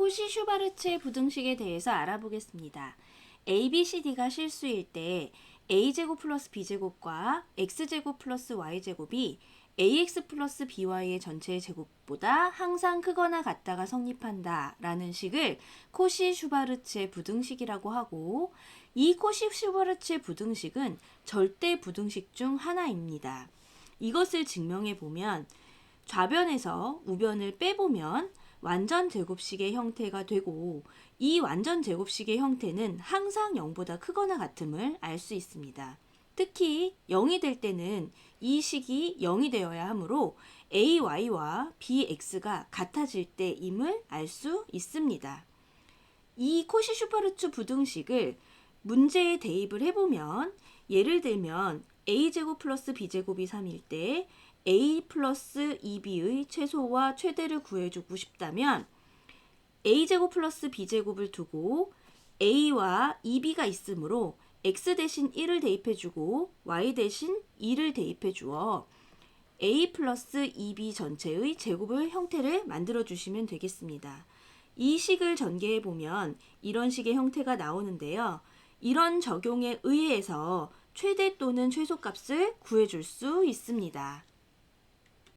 코시 슈바르츠의 부등식에 대해서 알아보겠습니다. a, b, c, d가 실수일 때 a제곱 플러스 b제곱과 x제곱 플러스 y제곱이 ax 플러스 by의 전체의 제곱보다 항상 크거나 같다가 성립한다 라는 식을 코시 슈바르츠의 부등식이라고 하고 이 코시 슈바르츠의 부등식은 절대 부등식 중 하나입니다. 이것을 증명해 보면 좌변에서 우변을 빼보면 완전 제곱식의 형태가 되고 이 완전 제곱식의 형태는 항상 0보다 크거나 같음을 알 수 있습니다. 특히 0이 될 때는 이 식이 0이 되어야 하므로 AY와 BX가 같아질 때임을 알 수 있습니다. 이 코시 슈퍼르츠 부등식을 문제에 대입을 해보면 예를 들면 a제곱 플러스 b제곱이 3일 때 a 플러스 2b의 최소와 최대를 구해주고 싶다면 a제곱 플러스 b제곱을 두고 a와 2b가 있으므로 x 대신 1을 대입해주고 y 대신 2를 대입해주어 a 플러스 2b 전체의 제곱을 형태를 만들어 주시면 되겠습니다. 이 식을 전개해 보면 이런 식의 형태가 나오는데요. 이런 적용에 의해서 최대 또는 최소값을 구해줄 수 있습니다.